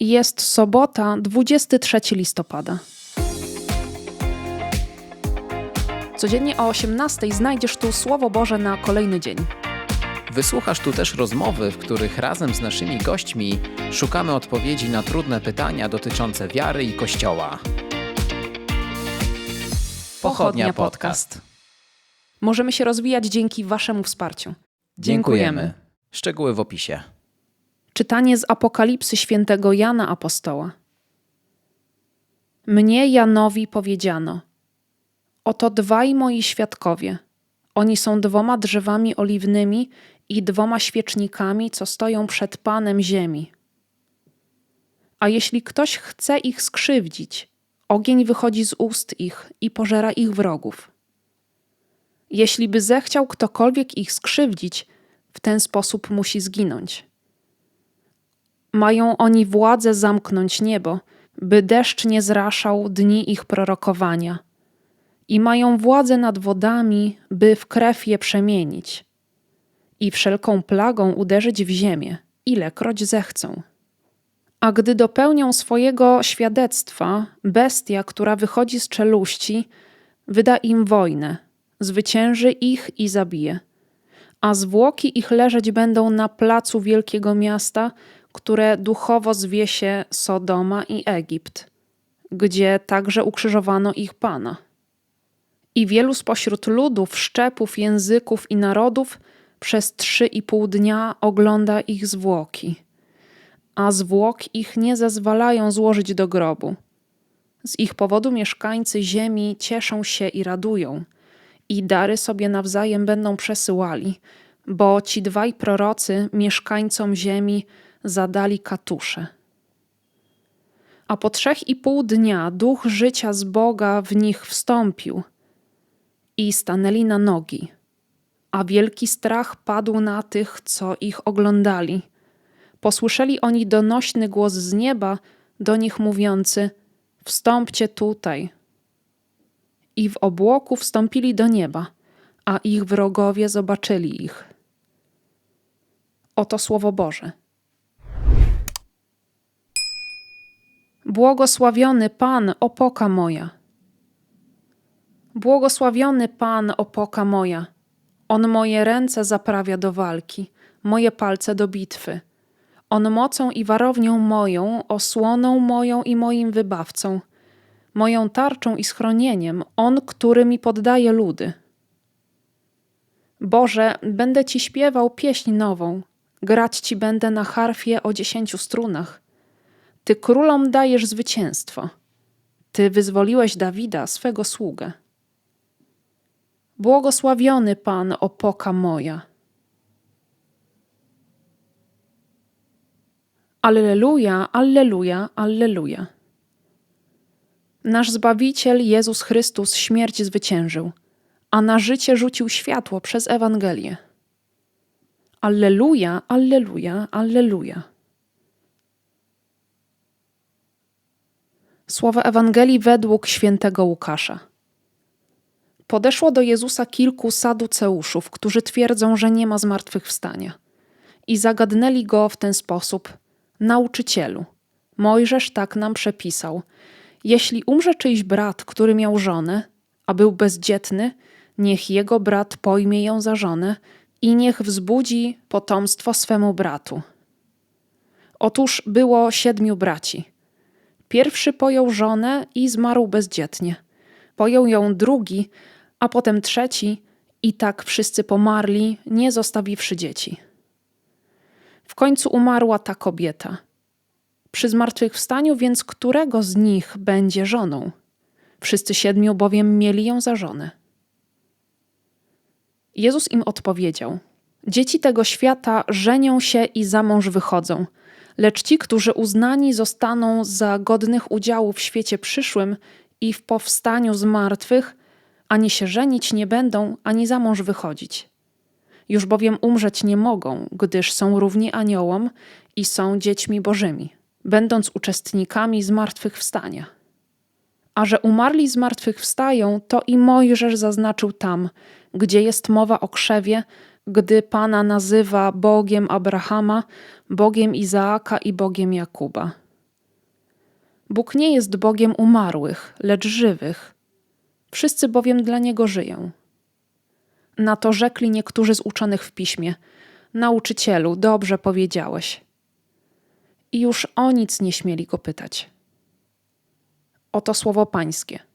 Jest sobota, 23 listopada. Codziennie o 18 znajdziesz tu Słowo Boże na kolejny dzień. Wysłuchasz tu też rozmowy, w których razem z naszymi gośćmi szukamy odpowiedzi na trudne pytania dotyczące wiary i Kościoła. Pochodnia Podcast. Możemy się rozwijać dzięki Waszemu wsparciu. Dziękujemy. Szczegóły w opisie. Czytanie z Apokalipsy świętego Jana Apostoła. Mnie Janowi powiedziano: Oto dwaj moi świadkowie. Oni są dwoma drzewami oliwnymi i dwoma świecznikami, co stoją przed Panem Ziemi. A jeśli ktoś chce ich skrzywdzić, ogień wychodzi z ust ich i pożera ich wrogów. Jeśli by zechciał ktokolwiek ich skrzywdzić, w ten sposób musi zginąć. Mają oni władzę zamknąć niebo, by deszcz nie zraszał dni ich prorokowania. I mają władzę nad wodami, by w krew je przemienić. I wszelką plagą uderzyć w ziemię, ilekroć zechcą. A gdy dopełnią swojego świadectwa, bestia, która wychodzi z czeluści, wyda im wojnę, zwycięży ich i zabije. A zwłoki ich leżeć będą na placu wielkiego miasta, które duchowo zwie się Sodoma i Egipt, gdzie także ukrzyżowano ich Pana. I wielu spośród ludów, szczepów, języków i narodów przez trzy i pół dnia ogląda ich zwłoki, a zwłok ich nie zezwalają złożyć do grobu. Z ich powodu mieszkańcy ziemi cieszą się i radują, i dary sobie nawzajem będą przesyłali, bo ci dwaj prorocy mieszkańcom ziemi zadali katusze. A po trzech i pół dnia duch życia z Boga w nich wstąpił i stanęli na nogi, a wielki strach padł na tych, co ich oglądali. Posłyszeli oni donośny głos z nieba, do nich mówiący: Wstąpcie tutaj. I w obłoku wstąpili do nieba, a ich wrogowie zobaczyli ich. Oto słowo Boże. Błogosławiony Pan, opoka moja. Błogosławiony Pan, opoka moja. On moje ręce zaprawia do walki, moje palce do bitwy. On mocą i warownią moją, osłoną moją i moim wybawcą, moją tarczą i schronieniem, On, który mi poddaje ludy. Boże, będę Ci śpiewał pieśń nową, grać Ci będę na harfie o dziesięciu strunach. Ty królom dajesz zwycięstwo. Ty wyzwoliłeś Dawida, swego sługę. Błogosławiony Pan, opoka moja. Alleluja, alleluja, alleluja. Nasz Zbawiciel Jezus Chrystus śmierć zwyciężył, a na życie rzucił światło przez Ewangelię. Alleluja, alleluja, alleluja. Słowa Ewangelii według świętego Łukasza. Podeszło do Jezusa kilku saduceuszów, którzy twierdzą, że nie ma zmartwychwstania. I zagadnęli go w ten sposób: Nauczycielu, Mojżesz tak nam przepisał: Jeśli umrze czyjś brat, który miał żonę, a był bezdzietny, niech jego brat pojmie ją za żonę i niech wzbudzi potomstwo swemu bratu. Otóż było siedmiu braci. Pierwszy pojął żonę i zmarł bezdzietnie. Pojął ją drugi, a potem trzeci, i tak wszyscy pomarli, nie zostawiwszy dzieci. W końcu umarła ta kobieta. Przy zmartwychwstaniu więc którego z nich będzie żoną? Wszyscy siedmiu bowiem mieli ją za żonę. Jezus im odpowiedział: Dzieci tego świata żenią się i za mąż wychodzą, lecz ci, którzy uznani zostaną za godnych udziału w świecie przyszłym i w powstaniu z martwych, ani się żenić nie będą, ani za mąż wychodzić. Już bowiem umrzeć nie mogą, gdyż są równi aniołom i są dziećmi bożymi, będąc uczestnikami zmartwychwstania. A że umarli zmartwychwstają, to i Mojżesz zaznaczył tam, gdzie jest mowa o krzewie, gdy Pana nazywa Bogiem Abrahama, Bogiem Izaaka i Bogiem Jakuba. Bóg nie jest Bogiem umarłych, lecz żywych. Wszyscy bowiem dla Niego żyją. Na to rzekli niektórzy z uczonych w piśmie: Nauczycielu, dobrze powiedziałeś. I już o nic nie śmieli go pytać. Oto słowo Pańskie.